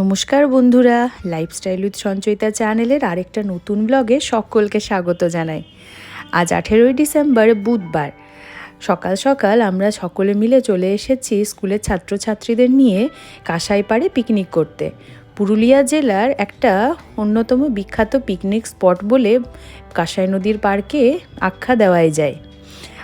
নমস্কার বন্ধুরা lifestyle with Sanchayita চ্যানেলের আরেকটা নতুন ব্লগে সকলকে স্বাগত জানাই। আজ আঠেরোই ডিসেম্বর, বুধবার। সকাল সকাল আমরা সকলে মিলে চলে এসেছি স্কুলের ছাত্রছাত্রীদের নিয়ে কাঁসাইপাড়ে পিকনিক করতে। পুরুলিয়া জেলার একটা অন্যতম বিখ্যাত পিকনিক স্পট বলে কাঁসাই নদীর পার্কে আখ্যা দেওয়াই যায়।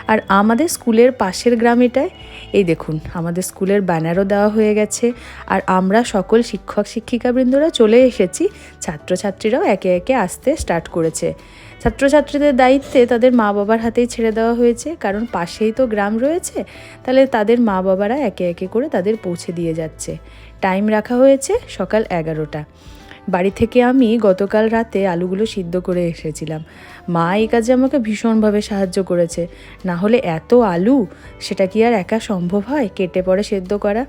আর আমাদের স্কুলের পাশের গ্রামেটায়, এই দেখুন, আমাদের স্কুলের ব্যানারও দেওয়া হয়ে গেছে। আর আমরা সকল শিক্ষক, শিক্ষিকাবৃন্দরা চলে এসেছি। ছাত্রছাত্রীরাও একে একে আসতে স্টার্ট করেছে। ছাত্রছাত্রীদের দায়িত্বে তাদের মা বাবার হাতেই ছেড়ে দেওয়া হয়েছে। কারণ পাশেই তো গ্রাম রয়েছে, তাহলে তাদের মা বাবারা একে একে করে তাদের পৌঁছে দিয়ে যাচ্ছে। টাইম রাখা হয়েছে সকাল এগারোটা। বাড়ি থেকে আমি গতকাল রাতে আলুগুলো সিদ্ধ করে এসেছিলাম। মা এই কাজে আমাকে ভীষণভাবে সাহায্য করেছে। না হলে এত আলু, সেটা কি আর একা সম্ভব হয়? কেটে পরে সেদ্ধ করা।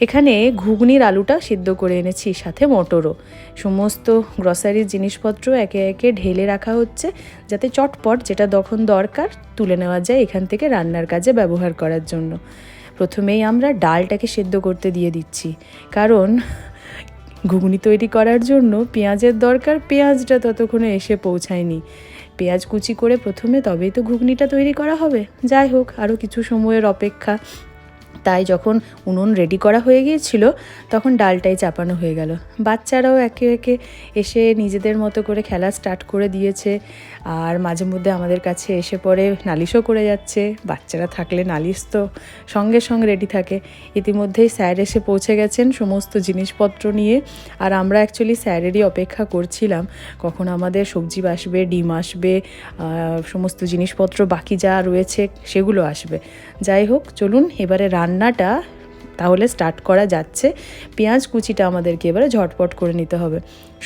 এখানে ঘুগনির আলুটা সিদ্ধ করে এনেছি, সাথে মটরও। সমস্ত গ্রসারির জিনিসপত্র একে একে ঢেলে রাখা হচ্ছে, যাতে চটপট যেটা তখন দরকার তুলে নেওয়া যায় এখান থেকে রান্নার কাজে ব্যবহার করার জন্য। প্রথমেই আমরা ডালটাকে সেদ্ধ করতে দিয়ে দিচ্ছি। কারণ ঘুগনি তৈরি করার জন্য পেঁয়াজের দরকার পেঁয়াজটা ততক্ষণে এসে পৌঁছায়নি। পেঁয়াজ কুচি করে প্রথমে তবেই তো ঘুগনিটা তৈরি করা হবে। যাই হোক আরও কিছু সময়ের অপেক্ষা। তাই যখন উনুন রেডি করা হয়ে গিয়েছিল, তখন ডালটাই চাপানো হয়ে গেল। বাচ্চারাও একে একে এসে নিজেদের মতো করে খেলা স্টার্ট করে দিয়েছে আর মাঝে মধ্যে আমাদের কাছে এসে পরে নালিশও করে যাচ্ছে। বাচ্চারা থাকলে নালিশ তো সঙ্গে সঙ্গে রেডি থাকে। ইতিমধ্যেই স্যার এসে পৌঁছে গেছেন সমস্ত জিনিসপত্র নিয়ে। আর আমরা অ্যাকচুয়ালি স্যারেরই অপেক্ষা করছিলাম, কখন আমাদের সবজি আসবে ডিম আসবে সমস্ত জিনিসপত্র বাকি যা রয়েছে সেগুলো আসবে। যাই হোক, চলুন এবারে রান্নাটা তাহলে স্টার্ট করা যাচ্ছে। পেঁয়াজ কুচিটা আমাদেরকে এবারে ঝটপট করে নিতে হবে।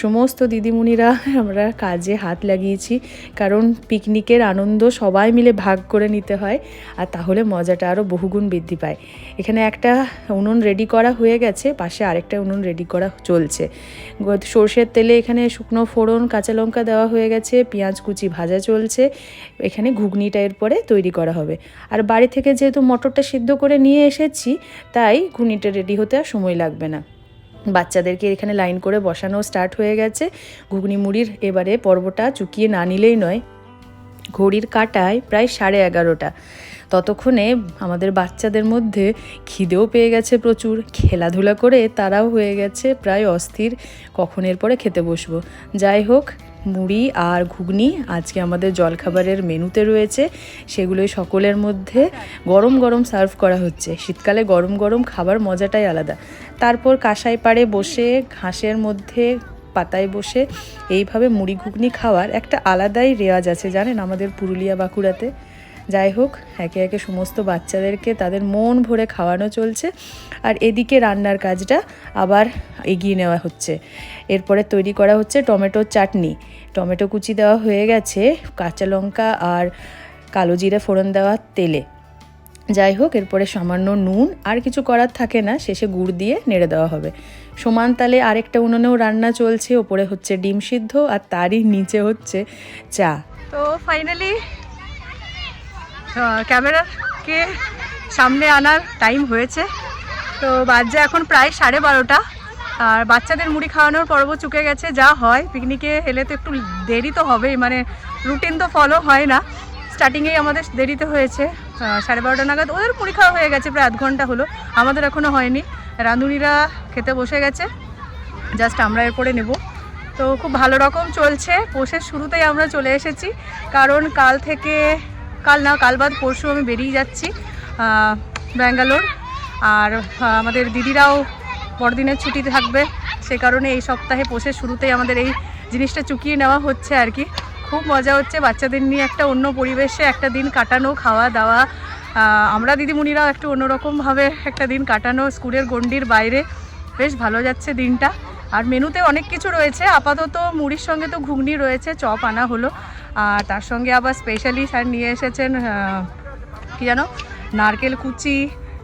সমস্ত দিদিমণিরা আমরা কাজে হাত লাগিয়েছি, কারণ পিকনিকের আনন্দ সবাই মিলে ভাগ করে নিতে হয় আর তাহলে মজাটা আরও বহুগুণ বৃদ্ধি পায়। এখানে একটা উনুন রেডি করা হয়ে গেছে, পাশে আরেকটা উনুন রেডি করা চলছে। সর্ষের তেলে এখানে শুকনো ফোড়ন, কাঁচা লঙ্কা দেওয়া হয়ে গেছে, পেঁয়াজ কুচি ভাজা চলছে, এখানে ঘুগনিটা এরপরে তৈরি করা হবে। আর বাড়ি থেকে যেহেতু মটরটা সিদ্ধ করে নিয়ে এসেছি, তাই ঘুগনিটা রেডি হতে আর সময় লাগবে না। বাচ্চাদেরকে এখানে লাইন করে বসানো স্টার্ট হয়ে গেছে। ঘুগনি মুড়ির এবারে পর্বটা চুকিয়ে না নিলেই নয়। ঘড়ির কাটায় প্রায় সাড়ে এগারোটা। ততক্ষণে আমাদের বাচ্চাদের মধ্যে খিদেও পেয়ে গেছে প্রচুর। খেলাধুলা করে তারাও হয়ে গেছে প্রায় অস্থির। কখন এরপরে খেতে বসবো? যাই হোক, মুড়ি আর ঘুগনি আজকে আমাদের জলখাবারের মেনুতে রয়েছে। সেগুলোই সকলের মধ্যে গরম গরম সার্ভ করা হচ্ছে। শীতকালে গরম গরম খাবার মজাটাই আলাদা। তারপর কাঁসাই পাড়ে বসে, ঘাসের মধ্যে পাতায় বসে এইভাবে মুড়ি ঘুগনি খাওয়ার একটা আলাদাই রেওয়াজ আছে জানেন আমাদের পুরুলিয়া বাঁকুড়াতে। যাই হোক, একে একে সমস্ত বাচ্চাদেরকে তাদের মন ভরে খাওয়ানো চলছে। আর এদিকে রান্নার কাজটা আবার এগিয়ে নেওয়া হচ্ছে। এরপরে তৈরি করা হচ্ছে টমেটোর চাটনি। টমেটো কুচি দেওয়া হয়ে গেছে, কাঁচা লঙ্কা আর কালো জিরে ফোড়ন দেওয়া তেলে। যাই হোক, এরপরে সামান্য নুন, আর কিছু করার থাকে না, শেষে গুড় দিয়ে নেড়ে দেওয়া হবে। সমান তালে আরেকটা উনুনেও রান্না চলছে, ওপরে হচ্ছে ডিম সিদ্ধ, আর তারই নিচে হচ্ছে চা। তো ফাইনালি ক্যামেরাকে সামনে আনার টাইম হয়েছে। তো বাজে এখন প্রায় সাড়ে বারোটা। আর বাচ্চাদের মুড়ি খাওয়ানোর পর্ব চুকে গেছে, যা হয়। পিকনিকে এলে তো একটু দেরি তো হবেই মানে রুটিন তো ফলো হয় না। স্টার্টিংয়েই আমাদের দেরিতে হয়েছে। সাড়ে বারোটা নাগাদ ওদের মুড়ি খাওয়া হয়ে গেছে, প্রায় আধ ঘণ্টা হলো। আমাদের এখনও হয়নি। রাঁধুনিরা খেতে বসে গেছে। জাস্ট আমরা এরপরে নেব। তো খুব ভালো রকম চলছে। পোষের শুরুতেই আমরা চলে এসেছি। কারণ কাল থেকে কাল না, কাল বাদ, পরশু আমি বেরিয়ে যাচ্ছি ব্যাঙ্গালোর। আর আমাদের দিদিরাও বড়দিনের ছুটিতে থাকবে, সে কারণে এই সপ্তাহে পোষের শুরুতেই আমাদের এই জিনিসটা চুকিয়ে নেওয়া হচ্ছে আর কি। খুব মজা হচ্ছে, বাচ্চাদের নিয়ে একটা অন্য পরিবেশে একটা দিন কাটানো, খাওয়া দাওয়া। আমরা দিদিমণিরাও একটু অন্যরকমভাবে একটা দিন কাটানো, স্কুলের গণ্ডির বাইরে। বেশ ভালো যাচ্ছে দিনটা। আর মেনুতে অনেক কিছু রয়েছে, আপাতত মুড়ির সঙ্গে তো ঘুগনি রয়েছে, চপ আনা হলো। আর তার সঙ্গে আবার স্পেশালি স্যার নিয়ে এসেছেন কি জানো নারকেল কুচি,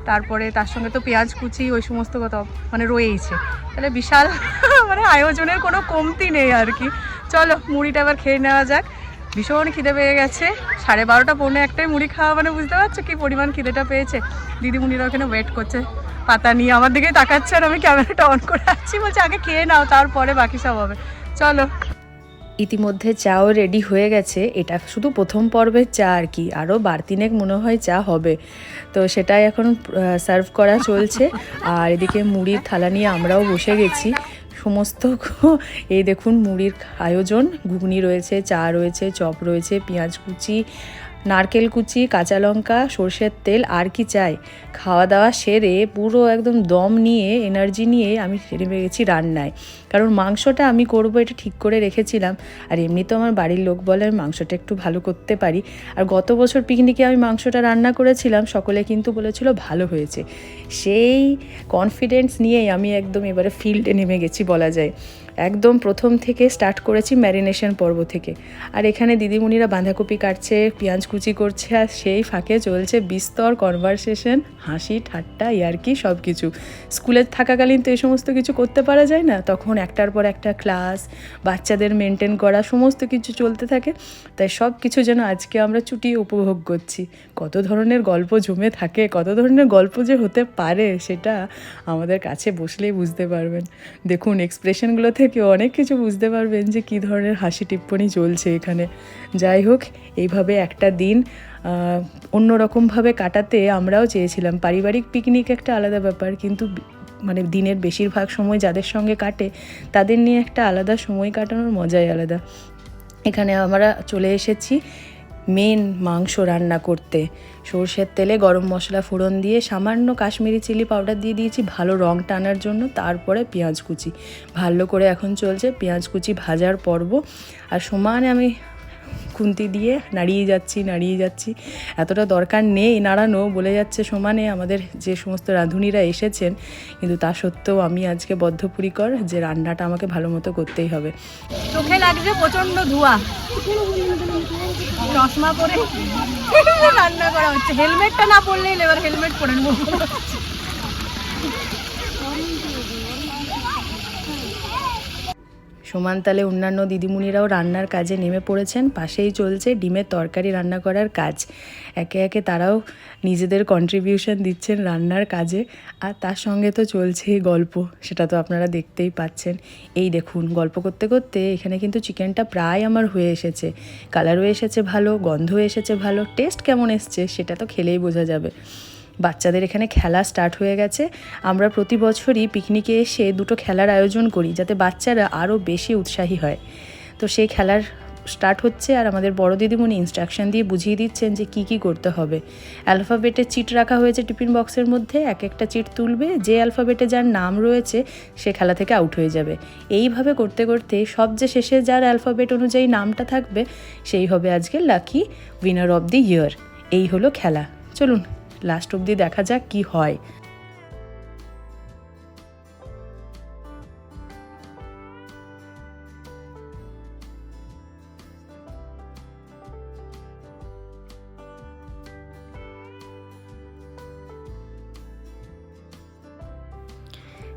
তারপরে তার সঙ্গে তো পেঁয়াজ কুচি, ওই সমস্ত কথা মানে রয়েইছে। তাহলে বিশাল মানে আয়োজনের কোনো কমতি নেই আর কি। চলো, মুড়িটা এবার খেয়ে নেওয়া যাক। ভীষণ খিদে পেয়ে গেছে। সাড়ে বারোটা, পৌনে একটাই মুড়ি খাওয়া মানে বুঝতে পারছ কি পরিমাণ খিদেটা পেয়েছে। দিদিমণিরা ওখানে ওয়েট করছে। পাতা নিয়ে আমার দিকে তাকাচ্ছে আর আমি ক্যামেরাটা অন করে আছি বলছে, আগে খেয়ে নাও, তারপরে বাকি সব হবে। চলো। ইতিমধ্যে চাও রেডি হয়ে গেছে। এটা শুধু প্রথম পর্বের চা আর কি। আরও বাড়তিনেক মনে হয় চা হবে। তো সেটাই এখন সার্ভ করা চলছে। আর এদিকে মুড়ির থালা নিয়ে আমরাও বসে গেছি। সমস্ত এই দেখুন মুড়ির আয়োজন। ঘুগনি রয়েছে, চা রয়েছে, চপ রয়েছে, পেঁয়াজ কুচি নারকেল কুচি, কাঁচা লঙ্কা, সর্ষের তেল, আর কি চাই। খাওয়া দাওয়া সেরে পুরো একদম দম নিয়ে এনার্জি নিয়ে আমি নেমে গেছি রান্নায়। কারণ মাংসটা আমি করব এটা ঠিক করে রেখেছিলাম। আর এমনি তো আমার বাড়ির লোক বলে আমি মাংসটা একটু ভালো করতে পারি। আর গত বছর পিকনিকে আমি মাংসটা রান্না করেছিলাম, সকলে কিন্তু বলেছিল ভালো হয়েছে। সেই কনফিডেন্স নিয়েই আমি একদম এবারে ফিল্ডে নেমে গেছি বলা যায়। একদম প্রথম থেকে স্টার্ট করেছি ম্যারিনেশন পর্ব থেকে। আর এখানে দিদিমণিরা বাঁধাকপি কাটছে, পেঁয়াজ কুচি করছে, আর সেই ফাঁকে চলছে বিস্তর কনভারসেশন হাসি, ঠাট্টা, ইয়ার্কি সব কিছু স্কুলে থাকাকালীন তো এই সমস্ত কিছু করতে পারা যায় না। তখন একটার পর একটা ক্লাস বাচ্চাদের মেনটেন করা, সমস্ত কিছু চলতে থাকে। তাই সব কিছু যেন আজকে আমরা চুটিয়ে উপভোগ করছি। কত ধরনের গল্প জমে থাকে, কত ধরনের গল্প যে হতে পারে, সেটা আমাদের কাছে বসলেই বুঝতে পারবেন। দেখুন এক্সপ্রেশনগুলো থেকে অনেক কিছু বুঝতে পারবেন যে কী ধরনের হাসি টিপ্পনি চলছে এখানে। যাই হোক, এইভাবে একটা দিন অন্য অন্যরকমভাবে কাটাতে আমরাও চেয়েছিলাম। পারিবারিক পিকনিক একটা আলাদা ব্যাপার, কিন্তু মানে দিনের বেশিরভাগ সময় যাদের সঙ্গে কাটে, তাদের নিয়ে একটা আলাদা সময় কাটানোর মজাই আলাদা। এখানে আমরা চলে এসেছি। মেন মাংস রান্না করতে। সর্ষের তেলে গরম মশলা ফোড়ন দিয়ে সামান্য কাশ্মীরি চিলি পাউডার দিয়ে দিয়েছি, ভালো রং টানার জন্য, তারপরে পেঁয়াজ কুচি। ভালো করে এখন চলছে পেঁয়াজ কুচি ভাজার পর্ব। আর সমানে আমি খুন্তি দিয়ে নাড়িয়ে যাচ্ছি নাড়িয়ে যাচ্ছি। এতটা দরকার নেই, নাড়ানো। বলে যাচ্ছে সমানে আমাদের যে সমস্ত রাঁধুনিরা এসেছেন, কিন্তু তা সত্ত্বেও আমি আজকে বদ্ধপরিকর যে রান্নাটা আমাকে ভালো মতো করতেই হবে। চোখে লাগছে প্রচণ্ড ধোঁয়া। চশমা পরে রান্না করা হচ্ছে। হেলমেটটা না পরলেই এবার হেলমেট পরে নেব। সমান তালে অন্যান্য দিদিমণিরাও রান্নার কাজে নেমে পড়েছেন, পাশেই চলছে ডিমের তরকারি রান্না করার কাজ। একে একে তারাও নিজেদের কন্ট্রিবিউশন দিচ্ছেন রান্নার কাজে। আর তার সঙ্গে তো চলছেই গল্প, সেটা তো আপনারা দেখতেই পাচ্ছেন। এই দেখুন, গল্প করতে করতে এখানে কিন্তু চিকেনটা প্রায় আমার হয়ে এসেছে। কালারও এসেছে ভালো গন্ধ এসেছে ভালো টেস্ট কেমন এসছে সেটা তো খেলেই বোঝা যাবে। বাচ্চাদের এখানে খেলা স্টার্ট হয়ে গেছে। আমরা প্রতি বছরই পিকনিকে এসে দুটো খেলার আয়োজন করি, যাতে বাচ্চারা আরও বেশি উৎসাহী হয়। তো সেই খেলার স্টার্ট হচ্ছে আর আমাদের বড় দিদিমণি ইনস্ট্রাকশন দিয়ে বুঝিয়ে দিচ্ছেন যে কি কি করতে হবে। অ্যালফাবেটের চিট রাখা হয়েছে টিফিন বক্সের মধ্যে, এক একটা চিট তুলবে, যে অ্যালফাবেটে যার নাম রয়েছে, সে খেলা থেকে আউট হয়ে যাবে। এইভাবে করতে করতে সব যে শেষে যার অ্যালফাবেট অনুযায়ী নামটা থাকবে, সেই হবে আজকে lucky winner of the year এই হলো খেলা। চলুন লাস্ট অবধি দেখা যাক কি হয়।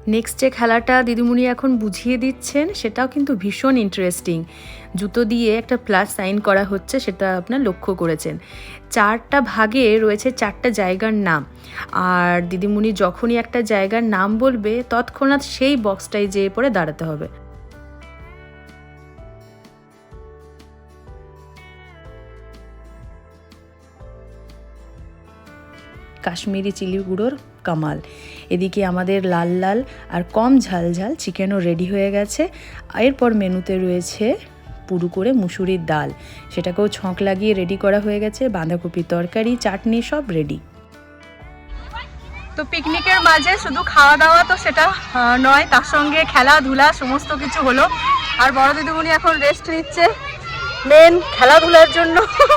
নেক্সট যে খেলাটা দিদিমণি এখন বুঝিয়ে দিচ্ছেন, সেটাও কিন্তু ভীষণ ইন্টারেস্টিং জুতো দিয়ে একটা প্লাস সাইন করা হচ্ছে, সেটা আপনার লক্ষ্য করেছেন। চারটা ভাগে রয়েছে চারটা জায়গার নাম। আর দিদিমণি যখনই একটা জায়গার নাম বলবে, তৎক্ষণাৎ সেই বক্সটাই যেয়ে পড়ে দাঁড়াতে হবে। কাশ্মীরি চিলি গুঁড়োর কামাল। এদিকে আমাদের লাল লাল আর কম ঝাল ঝাল চিকেনও রেডি হয়ে গেছে। এরপর মেনুতে রয়েছে পুরু করে মুসুরির ডাল। সেটাকেও ছঁক লাগিয়ে রেডি করা হয়ে গেছে। বাঁধাকপি তরকারি, চাটনি সব রেডি তো পিকনিকের মাঝে শুধু খাওয়া দাওয়া তো সেটা নয়, তার সঙ্গে খেলাধুলা সমস্ত কিছু হলো। আর বড় দিদিমণি এখন রেস্ট নিচ্ছে। মেন খেলাধুলার জন্য।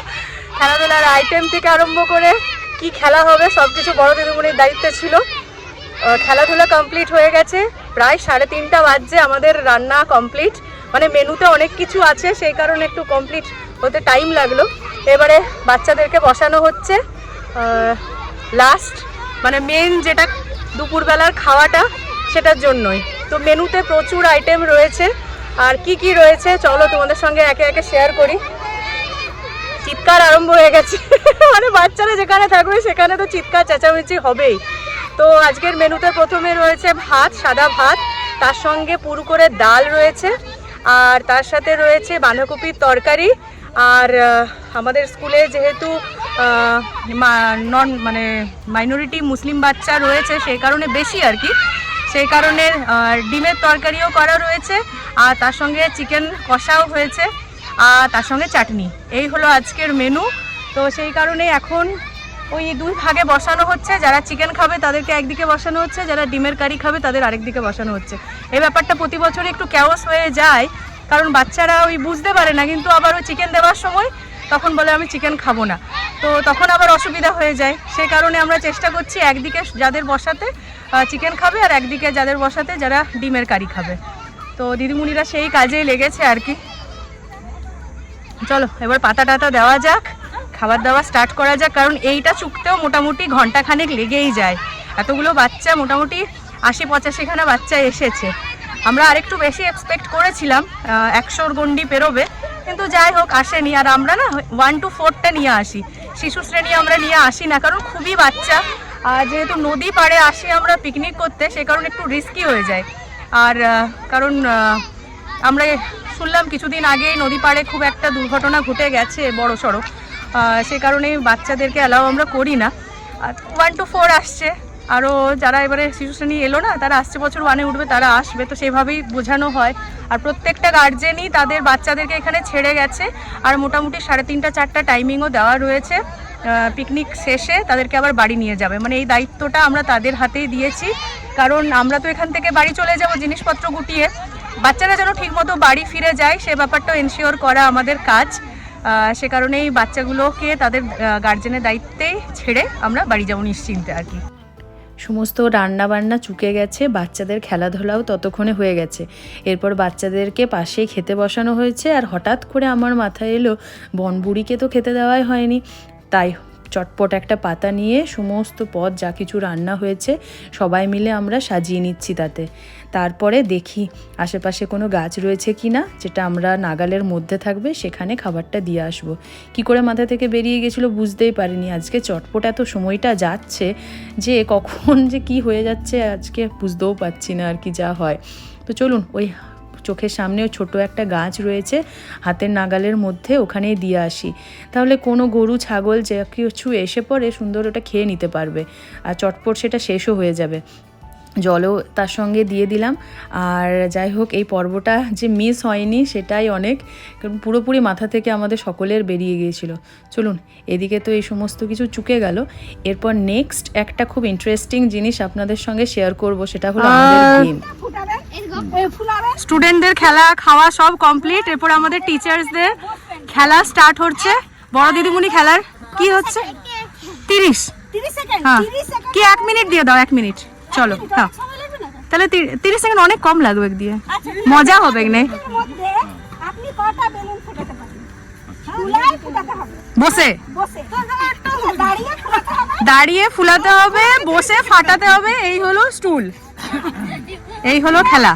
খেলাধুলার আইটেম থেকে আরম্ভ করে কি খেলা হবে সব কিছু বড় দিদিমণির দায়িত্বে ছিল। খেলাধুলা কমপ্লিট হয়ে গেছে। প্রায় সাড়ে তিনটা বাজছে আমাদের রান্না কমপ্লিট মানে মেনুতে অনেক কিছু আছে, সেই কারণে একটু কমপ্লিট হতে টাইম লাগল। এবারে বাচ্চাদেরকে বসানো হচ্ছে। লাস্ট মানে মেন যেটা দুপুরবেলার খাওয়াটা, সেটার জন্যই। তো মেনুতে প্রচুর আইটেম রয়েছে। আর কি কি রয়েছে, চলো তোমাদের সঙ্গে একে একে শেয়ার করি। চিৎকার আরম্ভ হয়ে গেছে। মানে বাচ্চারা যেখানে থাকবে, সেখানে তো চিৎকার চেঁচামেচি হবেই। তো আজকের মেনুতে প্রথমে রয়েছে ভাত, সাদা ভাত, তার সঙ্গে পুরু করে ডাল রয়েছে, আর তার সাথে রয়েছে বাঁধাকপির তরকারি, আর আমাদের স্কুলে যেহেতু নন মানে মাইনরিটি মুসলিম বাচ্চা রয়েছে, সেই কারণে বেশি আর কি। সেই কারণে ডিমের তরকারিও করা রয়েছে, আর তার সঙ্গে চিকেন কষাও হয়েছে, আর তার সঙ্গে চাটনি। এই হলো আজকের মেনু। তো সেই কারণে এখন ওই দুই ভাগে বসানো হচ্ছে। যারা চিকেন খাবে তাদেরকে একদিকে বসানো হচ্ছে, যারা ডিমের কারি খাবে তাদের আরেকদিকে বসানো হচ্ছে। এই ব্যাপারটা প্রতি বছরই একটু ক্যাওস হয়ে যায়, কারণ বাচ্চারা ওই বুঝতে পারে না, কিন্তু আবার ওই চিকেন দেওয়ার সময় তখন বলে, আমি চিকেন খাব না। তো তখন আবার অসুবিধা হয়ে যায়। সে কারণে আমরা চেষ্টা করছি একদিকে যাদের বসাতে চিকেন খাবে আর একদিকে যাদের বসাতে যারা ডিমের কারি খাবে। তো দিদিমণিরা সেই কাজেই লেগেছে আর কি। চলো, এবার পাতা টাতা দেওয়া যাক। খাবার দাবার স্টার্ট করা যাক, কারণ এইটা চুকতেও মোটামুটি ঘন্টাখানেক লেগেই যায়। এতগুলো বাচ্চা, মোটামুটি আশি পঁচাশিখানা বাচ্চা এসেছে। আমরা আরেকটু বেশি এক্সপেক্ট করেছিলাম একশোর গন্ডি পেরোবে, কিন্তু যাই হোক, আসেনি। আর আমরা না ওয়ান টু ফোরটা নিয়ে আসি। শিশু শ্রেণি আমরা নিয়ে আসি না, কারণ খুবই বাচ্চা। আর যেহেতু নদী পাড়ে আসি আমরা পিকনিক করতে, সে কারণে একটু রিস্কি হয়ে যায়। আর কারণ আমরা শুনলাম কিছুদিন আগেই নদী পাড়ে খুব একটা দুর্ঘটনা ঘটে গেছে বড় সড়ো সে কারণে বাচ্চাদেরকে অ্যালাউ আমরা করি না। ওয়ান টু ফোর আসছে। আরও যারা এবারে শিশু শ্রেণি এলো না, তারা আসছে বছর ওয়ানে উঠবে, তারা আসবে। তো সেভাবেই বোঝানো হয়। আর প্রত্যেকটা গার্জেনই তাদের বাচ্চাদেরকে এখানে ছেড়ে গেছে। আর মোটামুটি সাড়ে তিনটা, চারটা টাইমিংও দেওয়া রয়েছে। পিকনিক শেষে তাদেরকে আবার বাড়ি নিয়ে যাবে। মানে এই দায়িত্বটা আমরা তাদের হাতেই দিয়েছি। কারণ আমরা তো এখান থেকে বাড়ি চলে যাব জিনিসপত্র গুটিয়ে। বাচ্চারা যেন ঠিকমতো বাড়ি ফিরে যায়, সে ব্যাপারটাও এনশিওর করা আমাদের কাজ। সে কারণেই বাচ্চাগুলোকে তাদের গার্জেনের দায়িত্বে ছেড়ে আমরা বাড়ি যাব নিশ্চিন্তে আর কি। সমস্ত রান্না বান্না চুকে গেছে, বাচ্চাদের খেলাধুলাও ততক্ষণে হয়ে গেছে। এরপর বাচ্চাদেরকে পাশে খেতে বসানো হয়েছে আর হঠাৎ করে আমার মাথায় এলো, বনবুড়িকে তো খেতে দেওয়াই হয়নি। তাই চটপট একটা পাতা নিয়ে সমস্ত পদ, যা কিছু রান্না হয়েছে, সবাই মিলে আমরা সাজিয়ে নিচ্ছি তাতে। তারপরে দেখি আশেপাশে কোনো গাছ রয়েছে কি না, যেটা আমরা নাগালের মধ্যে থাকবে, সেখানে খাবারটা দিয়ে আসব। কি করে মাথা থেকে বেরিয়ে গেছিল বুঝতেই পারিনি। আজকে চটপট এত সময়টা যাচ্ছে যে কখন যে কি হয়ে যাচ্ছে, আজকে বুঝতেও পারছি না আর কি যা হয়। তো চলুন, ওই চোখের সামনেও ছোট একটা গাছ রয়েছে, হাতের নাগালের মধ্যে ওখানেই দিয়ে আসি। তাহলে কোনো গরু, ছাগল যে কিছু এসে পরে সুন্দর ওটা খেয়ে নিতে পারবে। আর চটপট সেটা শেষও হয়ে যাবে। জলও তার সঙ্গে দিয়ে দিলাম। আর যাই হোক এই পর্বটা যে মিস হয়নি সেটাই অনেক কারণ পুরোপুরি মাথা থেকে আমাদের সকলের বেরিয়ে গিয়েছিল। চলুন এদিকে তো এই সমস্ত কিছু চুকে গেল। এরপর নেক্সট একটা খুব ইন্টারেস্টিং জিনিস আপনাদের সঙ্গে শেয়ার করব সেটা হলো আমাদের গেম স্টুডেন্টদের খেলা খাওয়া সব কমপ্লিট এরপর আমাদের টিচার্সদের খেলা স্টার্ট হচ্ছে। বড় দিদিমণি খেলার কি হচ্ছে? তিরিশ। হ্যাঁ। কি এক মিনিট দিয়ে দাও এক মিনিট চলো হ্যাঁ। তাহলে তিরিশ সেকেন্ড অনেক কম লাগবে দিয়ে। মজা হবে নে হবে। বসে। দাঁড়িয়ে ফুলাতে হবে বসে ফাটাতে হবে এই হলো স্টুল এই হলো খেলা।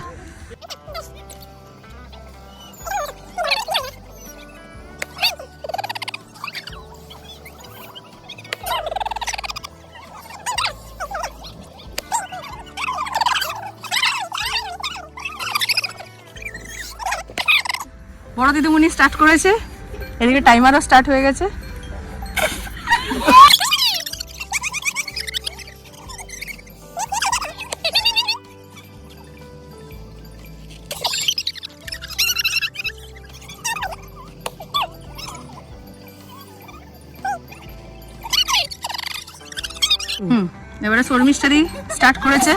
দিদিমণি স্টার্ট করেছে। এদিকে টাইমারও স্টার্ট হয়ে গেছে। হুম এবারে শর্মিষ্ঠাদি স্টার্ট করেছে।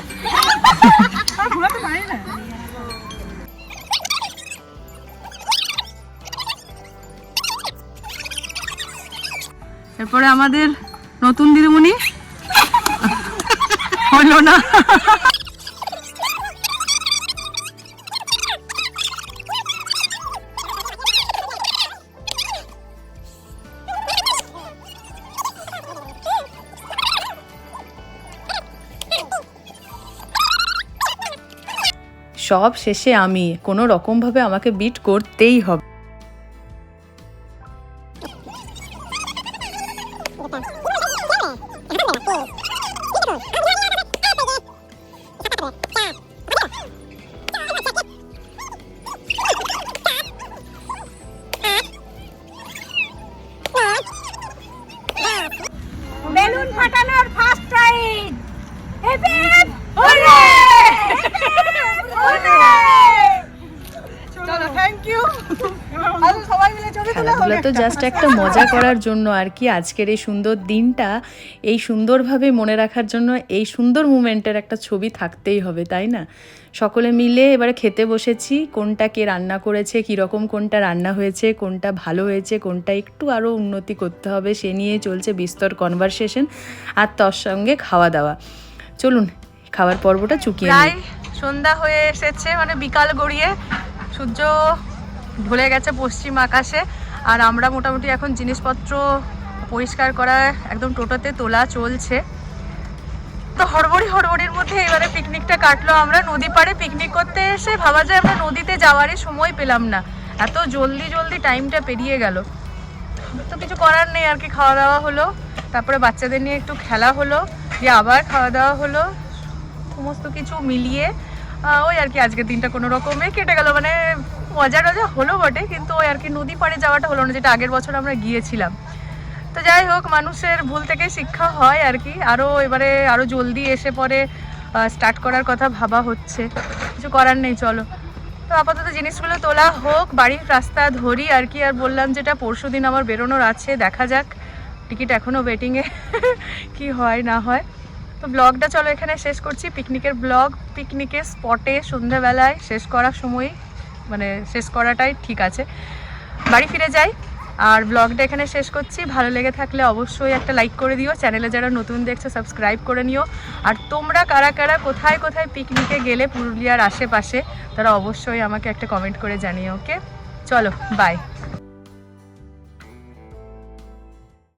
এরপরে আমাদের নতুন দিদিমণি। হলো না। সব শেষে আমি কোনো রকমভাবে আমাকে বিট করতেই হবে। তো জাস্ট একটা মজা করার জন্য আর কি আজকের এই সুন্দর দিনটা এই সুন্দরভাবে মনে রাখার জন্য এই সুন্দর মুমেন্টের একটা ছবি থাকতেই হবে, তাই না? সকলে মিলে এবারে খেতে বসেছি, কোনটা কে রান্না করেছে, কীরকম কোনটা রান্না হয়েছে, কোনটা ভালো হয়েছে, কোনটা একটু আরও উন্নতি করতে হবে, সে নিয়ে চলছে বিস্তর কনভারসেশন আর তার সঙ্গে খাওয়া দাওয়া চলুন, খাওয়ার পর্বটা চুকিয়ে সন্ধ্যা হয়ে এসেছে মানে বিকাল গড়িয়ে, সূর্য ঢলে গেছে পশ্চিম আকাশে। আর আমরা মোটামুটি এখন জিনিসপত্র পরিষ্কার করা একদম টোটোতে তোলা চলছে। তো হড়বড়ি হড়বড়ির মধ্যে এবারে পিকনিকটা কাটলো আমরা। নদী পাড়ে পিকনিক করতে এসে ভাবা যায় আমরা নদীতে যাওয়ারই সময় পেলাম না। এত জলদি জলদি টাইমটা পেরিয়ে গেল। তো কিছু করার নেই, আর কি খাওয়া দাওয়া হলো। তারপরে বাচ্চাদের নিয়ে একটু খেলা হলো দিয়ে আবার খাওয়া দাওয়া হলো। সমস্ত কিছু মিলিয়ে ওই আর কি আজকের দিনটা কোনো রকমে কেটে গেল। মানে মজা টজা হলো বটে, কিন্তু ওই আর কি নদী পাড়ে যাওয়াটা হলো না, যেটা আগের বছর আমরা গিয়েছিলাম। তো যাই হোক, মানুষের ভুল থেকে শিক্ষা হয় আর কি। আরও এবারে আরও জলদি এসে পরে স্টার্ট করার কথা ভাবা হচ্ছে। কিছু করার নেই, চলো। তো আপাতত জিনিসগুলো তোলা হোক, বাড়ির রাস্তা ধরি আর কি। আর বললাম যেটা পরশু দিন আমার বেরোনোর আছে, দেখা যাক। টিকিট এখনও ওয়েটিংয়ে কি হয়, না হয়। তো ব্লগটা চলো এখানে শেষ করছি। পিকনিকের ব্লগ পিকনিকের স্পটে সন্ধ্যাবেলায় শেষ করার সময় মানে শেষ করাটাই ঠিক আছে। বাড়ি ফিরে যাই। আর ব্লগটা এখানে শেষ করছি। ভালো লেগে থাকলে অবশ্যই একটা লাইক করে দিও। চ্যানেলে যারা নতুন দেখছ সাবস্ক্রাইব করে নিও। আর তোমরা কারা কারা, কোথায় কোথায় পিকনিকে গেলে পুরুলিয়ার আশেপাশে, তারা অবশ্যই আমাকে একটা কমেন্ট করে জানিও ওকে চলো বাই